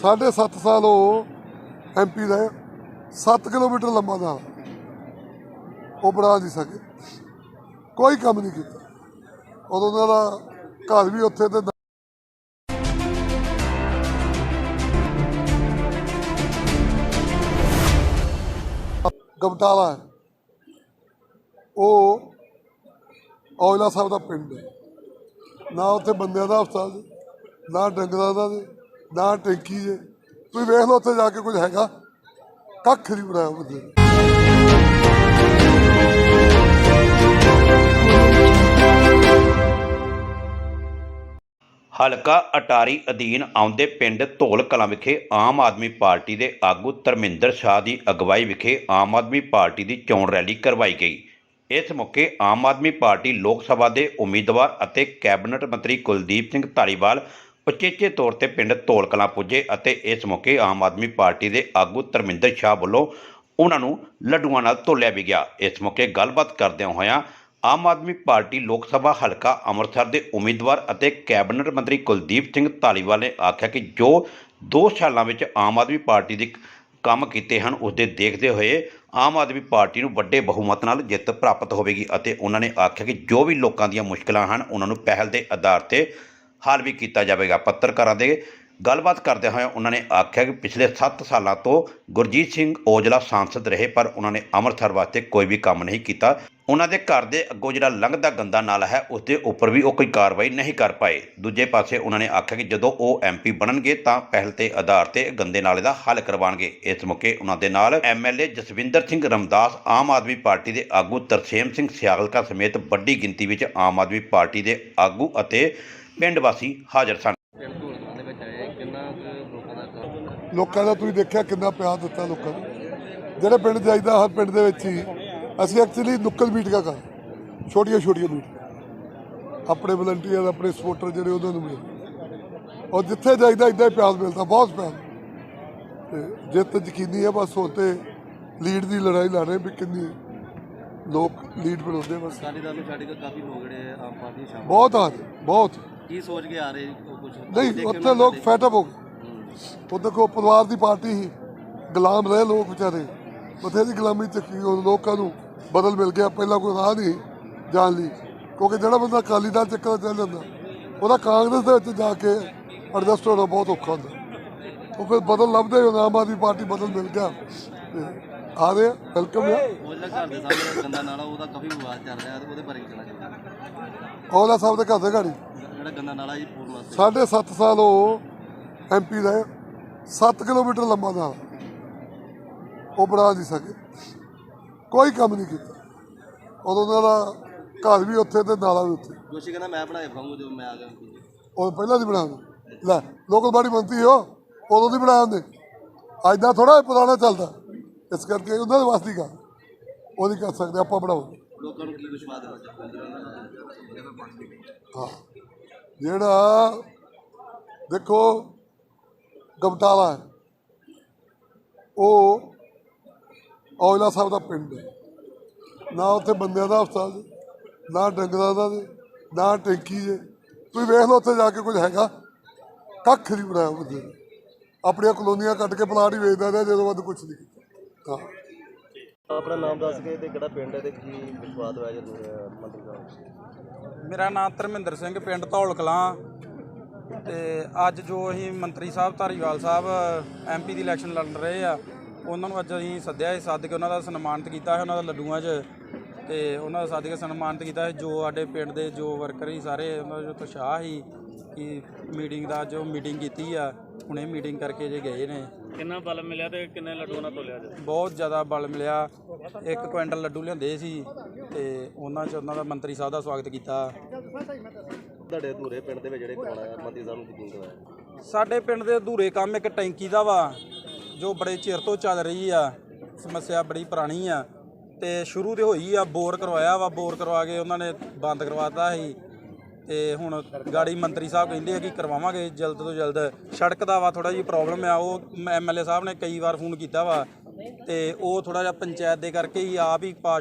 ਸਾਢੇ ਸੱਤ ਸਾਲ ਉਹ ਐਮਪੀ ਰਹੇ 7 ਕਿਲੋਮੀਟਰ ਲੰਮਾ ਦਾ। ਉਹ ਬਣਾ ਨਹੀਂ ਸਕੇ। ਕੋਈ ਕੰਮ ਨਹੀਂ ਕੀਤਾ। ਉਦੋਂ ਉਹਨਾਂ ਦਾ ਘਰ ਵੀ ਉੱਥੇ ਤੇ ਗਮਟਾਲਾ ਹੈ। ਉਹ ਔਜਲਾ ਸਾਹਿਬ ਦਾ ਪਿੰਡ ਹੈ। ਨਾ ਉੱਥੇ ਬੰਦਿਆਂ ਦਾ ਹਸਪਤਾਲ ਜੀ, ਨਾ ਡੰਗਰਾਂ ਦਾ ਜੀ, ਨਾ ਟੈਂਕੀ ਜੇ। ਤੁਸੀਂ ਵੇਖ ਲਓ ਉੱਥੇ ਜਾ ਕੇ ਕੁਝ ਹੈਗਾ। ਕੱਖ ਨਹੀਂ ਬਣਾਇਆ ਬੰਦੇ ਨੇ। ਹਲਕਾ ਅਟਾਰੀ ਅਧੀਨ ਆਉਂਦੇ ਪਿੰਡ ਧੌਲ ਕਲਾਂ ਵਿਖੇ ਆਮ ਆਦਮੀ ਪਾਰਟੀ ਦੇ ਆਗੂ ਧਰਮਿੰਦਰ ਸ਼ਾਹ ਦੀ ਅਗਵਾਈ ਵਿਖੇ ਆਮ ਆਦਮੀ ਪਾਰਟੀ ਦੀ ਚੋਣ ਰੈਲੀ ਕਰਵਾਈ ਗਈ। ਇਸ ਮੌਕੇ ਆਮ ਆਦਮੀ ਪਾਰਟੀ ਲੋਕ ਸਭਾ ਦੇ ਉਮੀਦਵਾਰ ਅਤੇ ਕੈਬਨਿਟ ਮੰਤਰੀ ਕੁਲਦੀਪ ਸਿੰਘ ਧਾਰੀਵਾਲ ਉਚੇਚੇ ਤੌਰ ਤੇ ਪਿੰਡ ਧੋਲਕਲਾਂ ਪੁੱਜੇ ਅਤੇ ਇਸ ਮੌਕੇ ਆਮ ਆਦਮੀ ਪਾਰਟੀ ਦੇ ਆਗੂ ਧਰਮਿੰਦਰ ਸ਼ਾਹ ਵੱਲੋਂ ਉਹਨਾਂ ਨੂੰ ਲੱਡੂਆਂ ਨਾਲ ਤੋਲਿਆ ਵੀ ਗਿਆ। ਇਸ ਮੌਕੇ ਗੱਲਬਾਤ ਕਰਦਿਆਂ ਹੋਇਆਂ ਆਮ ਆਦਮੀ ਪਾਰਟੀ ਲੋਕ ਸਭਾ ਹਲਕਾ ਅੰਮ੍ਰਿਤਸਰ ਦੇ ਉਮੀਦਵਾਰ ਅਤੇ ਕੈਬਨਿਟ ਮੰਤਰੀ ਕੁਲਦੀਪ ਸਿੰਘ ਧਾਲੀਵਾਲ ਨੇ ਆਖਿਆ ਕਿ ਜੋ ਦੋ ਸਾਲਾਂ ਵਿੱਚ ਆਮ ਆਦਮੀ ਪਾਰਟੀ ਦੇ ਕੰਮ ਕੀਤੇ ਹਨ, ਉਸ ਦੇ ਦੇਖਦੇ ਹੋਏ ਆਮ ਆਦਮੀ ਪਾਰਟੀ ਨੂੰ ਵੱਡੇ ਬਹੁਮਤ ਨਾਲ ਜਿੱਤ ਪ੍ਰਾਪਤ ਹੋਵੇਗੀ ਅਤੇ ਉਹਨਾਂ ਨੇ ਆਖਿਆ ਕਿ ਜੋ ਵੀ ਲੋਕਾਂ ਦੀਆਂ ਮੁਸ਼ਕਲਾਂ ਹਨ, ਉਹਨਾਂ ਨੂੰ ਪਹਿਲ ਦੇ ਆਧਾਰ ਤੇ ਹੱਲ ਵੀ ਕੀਤਾ ਜਾਵੇਗਾ। ਪੱਤਰਕਾਰਾਂ ਦੇ ਗੱਲਬਾਤ ਕਰਦੇ ਹੋਏ ਉਹਨਾਂ ਨੇ ਆਖਿਆ ਕਿ ਪਿਛਲੇ 7 ਸਾਲਾਂ ਤੋਂ ਗੁਰਜੀਤ ਸਿੰਘ ਔਜਲਾ ਸਾਂਸਦ ਰਹੇ, ਪਰ ਉਹਨਾਂ ਨੇ ਅੰਮ੍ਰਿਤਸਰ ਵਾਸਤੇ ਕੋਈ ਵੀ ਕੰਮ ਨਹੀਂ ਕੀਤਾ। ਉਹਨਾਂ ਦੇ ਘਰ ਦੇ ਅੱਗੋਂ ਜਿਹੜਾ ਲੰਘਦਾ ਗੰਦਾ ਨਾਲਾ ਹੈ, ਉਸ ਦੇ ਉੱਪਰ ਵੀ ਉਹ ਕੋਈ ਕਾਰਵਾਈ ਨਹੀਂ ਕਰ ਪਾਏ। ਦੂਜੇ ਪਾਸੇ ਉਹਨਾਂ ਨੇ ਆਖਿਆ ਕਿ ਜਦੋਂ ਉਹ ਐਮਪੀ ਬਣਨਗੇ, ਤਾਂ ਪਹਿਲ ਤੇ ਆਧਾਰ ਤੇ ਗੰਦੇ ਨਾਲੇ ਦਾ ਹੱਲ ਕਰਵਾਉਣਗੇ। ਇਸ ਮੌਕੇ ਉਹਨਾਂ ਦੇ ਨਾਲ ਐਮਐਲਏ ਜਸਵਿੰਦਰ ਸਿੰਘ ਰਮਦਾਸ, ਆਮ ਆਦਮੀ ਪਾਰਟੀ ਦੇ ਆਗੂ ਤਰਸੇਮ ਸਿੰਘ ਸਿਆਗਲਕਾ ਸਮੇਤ ਵੱਡੀ ਗਿਣਤੀ ਵਿੱਚ ਆਮ ਆਦਮੀ ਪਾਰਟੀ ਦੇ ਆਗੂ ਅਤੇ ਪਿੰਡ ਵਾਸੀ ਹਾਜ਼ਰ ਸਨ। ਦੇ ਲੋਕਾਂ ਦਾ ਦਾ ਤੁਸੀਂ ਦੇਖਿਆ ਕਿੰਨਾ ਪਿਆਰ ਦਿੱਤਾ ਲੋਕਾਂ ਨੂੰ। ਜਿਹੜੇ ਪਿੰਡ ਜਾਈਦਾ ਹਰ ਪਿੰਡ ਦੇ ਵਿੱਚ ਹੀ ਅਸੀਂ ਐਕਚੁਅਲੀ ਨੁੱਕਲ ਮੀਟਿੰਗਾਂ ਕਰ ਛੋਟੀਆਂ ਛੋਟੀਆਂ ਮੀਟਿੰਗਾਂ ਆਪਣੇ ਵਲੰਟੀਅਰ ਆਪਣੇ ਸਪੋਰਟਰ ਜਿਹੜੇ ਉਹਨਾਂ ਨੂੰ ਮਿਲੇ। ਔਰ ਜਿੱਥੇ ਜਾਈਦਾ ਇਦਾਂ ਹੀ ਪਿਆਰ ਮਿਲਦਾ ਬਹੁਤ ਪਿਆਰ। ਤੇ ਜਿੱਤ ਯਕੀਨੀ ਹੈ ਬਸ ਹੁਣ ਤੇ ਲੀਡ ਦੀ ਲੜਾਈ ਲੜ ਰਹੇ ਵੀ ਕਿੰਨੀ ਲੋਕ ਲੀਡ ਬਣਾਉਂਦੇ ਬਸ। ਅਕਾਲੀ ਦਲ ਨੂੰ ਛੱਡ ਕੇ ਕਾਫੀ ਲੋਕ ਜਿਹੜੇ ਆਮ ਪਾਰਟੀ ਸ਼ਾਮਲ। ਬਹੁਤ ਆ ਬਹੁਤ। ਕੀ ਸੋਚ ਕੇ ਆ ਰਹੇ ਕੁਝ ਨਹੀਂ ਉੱਥੇ ਲੋਕ ਫੈਟਅਪ ਹੋ ਗਏ। ਉਹ ਦੇਖੋ ਪਰਿਵਾਰ ਦੀ ਪਾਰਟੀ ਸੀ। ਗੁਲਾਮ ਰਹੇ ਲੋਕ ਵਿਚਾਰੇ। ਬਥੇਰੀ ਗੁਲਾਮੀ ਚੱਕੀ ਉਹ ਲੋਕਾਂ ਨੂੰ। ਬਦਲ ਮਿਲ ਗਿਆ। ਪਹਿਲਾਂ ਕੋਈ ਰਾਹ ਨਹੀਂ ਜਾਣ ਲਈ। ਕਿਉਂਕਿ ਜਿਹੜਾ ਬੰਦਾ ਅਕਾਲੀ ਦਲ ਚੱਕਰ ਚੱਲ ਜਾਂਦਾ ਉਹਦਾ ਕਾਂਗਰਸ ਦੇ ਵਿੱਚ ਜਾ ਕੇ ਐਡਜਸਟ ਹੋਣਾ ਬਹੁਤ ਔਖਾ ਹੁੰਦਾ। ਉਹ ਫਿਰ ਬਦਲ ਲੱਭਦੇ ਹੋ ਆਮ ਆਦਮੀ ਪਾਰਟੀ ਬਦਲ ਮਿਲ ਗਿਆ। ਆ ਰਹੇ ਵੈਲਕਮ ਆ। ਉਹਦਾ ਘਰ ਦੇ ਸਾਹਮਣੇ ਗੰਦਾ ਨਾਲਾ ਉਹਦਾ ਕਾਫੀ ਵਿਵਾਦ ਚੱਲ ਰਿਹਾ। ਉਹਦੇ ਬਾਰੇ ਕੀ ਕਹਿਣਾ ਚਾਹੁੰਦੇ ਔਲਾ ਸਾਹਿਬ ਦੇ ਘਰ ਦੇ ਘਾੜੀ ਜਿਹੜਾ ਗੰਦਾ ਨਾਲਾ ਜੀ ਪੂਰਨ ਸਾਢੇ ਸੱਤ ਸਾਲ ਉਹ ਐਮਪੀ ਰਹੇ 7 ਕਿਲੋਮੀਟਰ ਲੰਮਾ ਦਾ ਉਹ ਬਣਾ ਨਹੀਂ ਸਕੇ। ਕੋਈ ਕੰਮ ਨਹੀਂ ਕੀਤਾ। ਉਦੋਂ ਉਹਨਾਂ ਦਾ ਘਰ ਵੀ ਉੱਥੇ ਤੇ ਨਾਲਾ ਵੀ ਉੱਥੇ। ਜੋਸ਼ੀ ਕਹਿੰਦਾ ਮੈਂ ਬਣਾਏ ਫਾਂਗੂ ਜਦੋਂ ਮੈਂ ਆ ਗਿਆ ਉਹ ਪਹਿਲਾਂ ਦੀ ਬਣਾ ਦਿੰਦੇ ਲੈ ਲੋਕਲ ਬਾਡੀ ਮੰਤਰੀ ਹੋ ਉਦੋਂ ਦੀ ਬਣਾ ਦਿੰਦੇ। ਅੱਜ ਦਾ ਥੋੜਾ ਪੁਰਾਣਾ ਚੱਲਦਾ। ਇਸ ਕਰਕੇ ਉਹਨਾਂ ਦੇ ਵਾਸਤੇ ਗੱਲ ਉਹ ਨਹੀਂ ਕਰ ਸਕਦੇ ਆਪਾਂ ਬਣਾਓ ਲੋਕਾਂ ਨੂੰ ਕੀ ਵਿਸ਼ਵਾਸ ਦੇਣਾ ਚਾਹੁੰਦੇ ਹਾਂ। ਜਿਹੜਾ ਦੇਖੋ ਗਮਟਾਲਾ ਉਹ ਔਜਲਾ ਸਾਹਿਬ ਦਾ ਪਿੰਡ ਹੈ। ਨਾ ਉੱਥੇ ਬੰਦਿਆਂ ਦਾ ਹਸਪਤਾਲ ਨਾ ਡੰਗਰਾਂ ਦਾ ਨਾ ਟੈਂਕੀ ਜੇ ਤੁਸੀਂ ਵੇਖ ਲਓ ਉੱਥੇ ਜਾ ਕੇ ਕੁਝ ਹੈਗਾ। ਕੱਖ ਨਹੀਂ ਬਣਾਇਆ ਬੰਦੇ ਨੇ। ਆਪਣੀਆਂ ਕਲੋਨੀਆਂ ਕੱਟ ਕੇ ਪਲਾਟ ਹੀ ਵੇਚਦਾ ਰਿਹਾ, ਜਦੋਂ ਵੱਧ ਕੁਝ ਨਹੀਂ ਕੀਤਾ। ਹਾਂ। ਆਪਣਾ ਨਾਮ ਦੱਸ ਕੇ ਤੇ ਕਿਹੜਾ ਪਿੰਡ ਹੈ ਤੇ ਕੀ ਵਿਸ਼ਵਾਸ ਹੋਇਆ ਜਦੋਂ ਮੰਤਰੀ ਸਾਹਿਬ? ਮੇਰਾ ਨਾਮ ਧਰਮਿੰਦਰ ਸਿੰਘ, ਪਿੰਡ ਧੌਲ ਕਲਾਂ। ਤੇ ਅੱਜ ਜੋ ਅਸੀਂ ਮੰਤਰੀ ਸਾਹਿਬ ਧਾਰੀਵਾਲ ਸਾਹਿਬ ਐਮਪੀ ਦੀ ਇਲੈਕਸ਼ਨ ਲੜ ਰਹੇ ਆ, ਉਹਨਾਂ ਨੂੰ ਅੱਜ ਅਸੀਂ ਸੱਦਿਆ ਸੀ, ਸੱਦ ਕੇ ਉਹਨਾਂ ਦਾ ਸਨਮਾਨਿਤ ਕੀਤਾ ਹੈ ਉਹਨਾਂ ਦਾ ਲੱਡੂਆਂ 'ਚ। ਤੇ ਉਹਨਾਂ ਦਾ ਸੱਦ ਕੇ ਸਨਮਾਨਿਤ ਕੀਤਾ ਹੈ ਜੋ ਸਾਡੇ ਪਿੰਡ ਦੇ ਜੋ ਵਰਕਰ ਸੀ ਸਾਰੇ, ਉਹਨਾਂ ਦਾ ਜੋ ਉਤਸ਼ਾਹ ਸੀ ਕਿ ਮੀਟਿੰਗ ਦਾ ਜੋ ਮੀਟਿੰਗ ਕੀਤੀ ਆ ਹੁਣੇ ਮੀਟਿੰਗ ਕਰਕੇ ਜੇ ਗਏ ਨੇ। ਕਿੰਨਾ ਬਲ ਮਿਲਿਆ ਤੇ ਕਿੰਨੇ ਲੱਡੂਆਂ ਨਾਲ ਤੋਲਿਆ ਜੀ? ਬਹੁਤ ਜ਼ਿਆਦਾ ਬਲ ਮਿਲਿਆ। ਇੱਕ ਕੁਇੰਟਲ ਲੱਡੂ ਲਿਆਂਦੇ ਸੀ ਤੇ ਉਹਨਾਂ 'ਚ ਉਹਨਾਂ ਦਾ ਮੰਤਰੀ ਸਾਹਿਬ ਦਾ ਸਵਾਗਤ ਕੀਤਾ। ਤੁਹਾਡੇ ਅਧੂਰੇ ਪਿੰਡ ਦੇ ਵਿੱਚ ਜਿਹੜੇ ਕੋਣ ਆਇਆ ਮੰਤਰੀ ਸਾਹਿਬ ਨੂੰ ਯਕੀਨ ਦਵਾਇਆ ਸਾਡੇ ਪਿੰਡ ਦੇ ਅਧੂਰੇ ਕੰਮ ਇੱਕ ਟੈਂਕੀ ਦਾ ਵਾ ਜੋ ਬੜੇ ਚਿਰ ਤੋਂ ਚੱਲ ਰਹੀ ਆ। ਸਮੱਸਿਆ ਬੜੀ ਪੁਰਾਣੀ ਆ ਤੇ ਸ਼ੁਰੂ ਤੇ ਹੋਈ ਆ ਬੋਰ ਕਰਵਾਇਆ ਵਾ ਬੋਰ ਕਰਵਾ ਕੇ ਉਹਨਾਂ ਨੇ ਬੰਦ ਕਰਵਾਤਾ ਸੀ। ਤੇ ਹੁਣ ਗਾੜੀ ਮੰਤਰੀ ਸਾਹਿਬ ਕਹਿੰਦੇ ਆ ਕਿ ਕਰਵਾਵਾਂਗੇ, ਜਲਦ ਤੋਂ ਜਲਦ। ਸੜਕ ਦਾ ਵਾ ਥੋੜਾ ਜਿਹੀ ਪ੍ਰੋਬਲਮ ਆ, ਉਹ ਐਮਐਲਏ ਸਾਹਿਬ ਨੇ ਕਈ ਵਾਰ ਫੋਨ ਕੀਤਾ ਵਾ ਤੇ ਉਹ ਥੋੜਾ ਜਿਹਾ ਪੰਚਾਇਤ ਦੇ ਕਰਕੇ ਹੀ ਆਪ ਹੀ ਪਾਸ